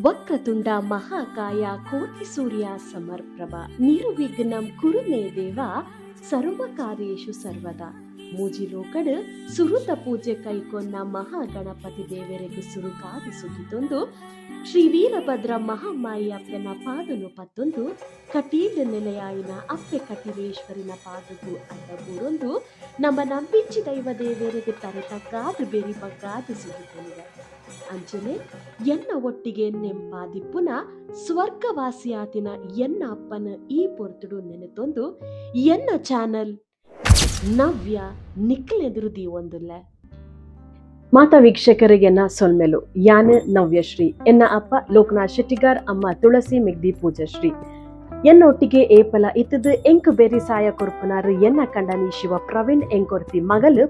ವಕ್ರತುಂಡ ಮಹಾಕಾಯ ಕೋಟಿ ಸೂರ್ಯ ಸಮರ್ಪ್ರಭ ನಿರ್ವಿಘ್ನಂ ಕುರುಮೇ ದೇವ ಸರ್ವಕಾರ್ಯೇಶು ಸರ್ವದಾ. ಮೂಜಿಲೋಕಡ್ ಸುರುತ ಪೂಜೆ ಕೈಕೊನ್ನ ಮಹಾಗಣಪತಿ ದೇವರಿಗೆ ಸುರುಕಾದಿ ಸುಗಿತೊಂದು ಶ್ರೀ ವೀರಭದ್ರ ಮಹಾಮಾಯಿ ಅಪ್ಪನ ಪಾದನು ಪತ್ತೊಂದು ಕಟೀಲ್ ನೆಲೆಯಾಯಿನ ಅಪ್ಪೆ ಕಟಿಲೇಶ್ವರಿನ ಅಂತ ಊರೊಂದು ನಮ್ಮ ನಂಬಿಂಚಿ ದೈವ ದೇವರಿಗೆ ತರೆತಕ್ಕಾದು ಬೇರಿ ಬಗ್ಗಾದು ಸಿಗುತ್ತಲಿದೆ ಅಂಚನೆ ಎನ್ನ ಒಟ್ಟಿಗೆ ನೆಂಪಾದಿಪ್ಪುನ ಸ್ವರ್ಗವಾಸಿಯಾತಿನ ಎನ್ನ ಅಪ್ಪನ ಈ ಪೊರ್ತುಡು ನೆನೆತೊಂದು ಎನ್ನ ಚಾನಲ್ ನವ್ಯ ನಿಕ್ಲೆದುರುದಿ ಒಂದುಲ್ಲ. ಮಾತಾ ವೀಕ್ಷಕರಿಗೆ ನಾ ಸೊಲ್ಮೆಲು. ಯಾನ ನವ್ಯಶ್ರೀ, ಎನ್ನ ಅಪ್ಪ ಲೋಕನಾಥ್ ಶೆಟ್ಟಿಗಾರ್, ಅಮ್ಮ ತುಳಸಿ ಮೆಗ್ದಿ ಪೂಜಶ್ರೀ. ಎನ್ನೊಟ್ಟಿಗೆ ಏಪಲ ಇತ್ತದು ಎಂಕ್ ಬೇರಿ ಸಾಯ ಕೊರ್ಪುನಾರು ಎನ್ನ ಕಂಡನಿ ಶಿವ ಪ್ರವೀಣ್ ಎಂಕೊರ್ತಿ ಮಗಲು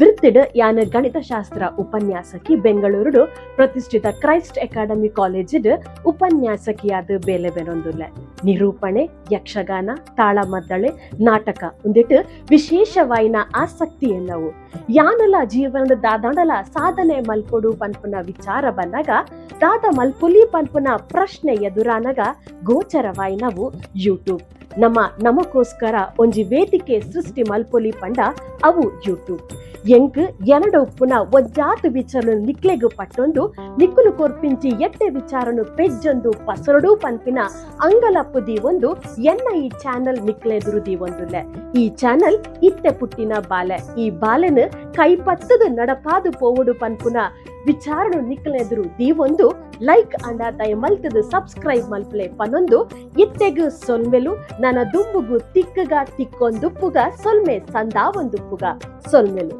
ಯಾನ್ ಯಾನ ಗಣಿತಶಾಸ್ತ್ರ ಉಪನ್ಯಾಸಕಿ ಬೆಂಗಳೂರು ಪ್ರತಿಷ್ಠಿತ ಕ್ರೈಸ್ಟ್ ಅಕಾಡೆಮಿ ಕಾಲೇಜಿಡ್ ಉಪನ್ಯಾಸಕಿಯಾದ ಬೇಲೆ ಬೆರೊಂದುಲ್ಲೆ. ನಿರೂಪಣೆ, ಯಕ್ಷಗಾನ, ತಾಳಮದ್ದಳೆ, ನಾಟಕ ಒಂದಿಟ್ಟು ವಿಶೇಷವಾಯಿನ ಆಸಕ್ತಿ ಎಲ್ಲವು ಯಾನಲ ಜೀವನದ ದಾದಾಂಡಲ ಸಾಧನೆ ಮಲ್ಪೊಡು ಪನ್ಪುನ ವಿಚಾರ ಬಂದಾಗ ದಾದ ಮಲ್ಪುಲಿ ಪನ್ಪುನ ಪ್ರಶ್ನೆ ಎದುರಾನಗ ಗೋಚರವಾಯಿನವು ಯೂಟ್ಯೂಬ್. ನಮ್ಮ ನಮಕೋಸ್ಕರ ಒಂಜಿ ವೇದಿಕೆ ಸೃಷ್ಟಿ ಮಲ್ಪೊಲಿ ಪಂಡ ಅವು ಯೂಟ್ಯೂಬ್ ಎಂಕ್ ಎರಡು ಉಪ್ಪುನ ಒಜ್ಜಾತು ವಿಚಾರ ನಿಕ್ಲೆಗು ಪಟ್ಟೊಂದು ನಿಕ್ಕುಲು ಕೊರ್ಪಿಂಚಿ ಎಟ್ಟೆ ವಿಚಾರನು ಪೆಜ್ಜೊಂದು ಪಸರಡು ಪನ್ಪಿನ ಅಂಗಲಪ್ಪುದಿ ಒಂದು ಎನ್ನ ಈ ಚಾನಲ್ ನಿಕ್ಲೆದುರುದಿ ಈ ಚಾನಲ್ ಇತ್ತೆ ಪುಟ್ಟಿನ ಬಾಲೆ. ಈ ಬಾಲೆನ್ ಕೈಪತ್ತದು ನಡಪಾದು ಪೋವುಡು ಪನ್ಪುನ ವಿಚಾರನು ನಿಕ್ಲೆದುರು ದೀವೊಂದು ಲೈಕ್ ಅಂಡ ತಾಯಿ ಮಲ್ತದು ಸಬ್ಸ್ಕ್ರೈಬ್ ಮಲ್ಪಲೆ ಪನೊಂದು ಇತ್ತೆಗು ಸೊಲ್ಮೆಲು, ನನ್ನ ದುಂಬುಗು ತಿಕ್ಕಗ, ತಿಕ್ಕೊಂದುಪ್ಪುಗ, ಸೊಲ್ಮೆ ಸಂದಾ ಪುಗ ಸೊಲ್ಮೆಲು.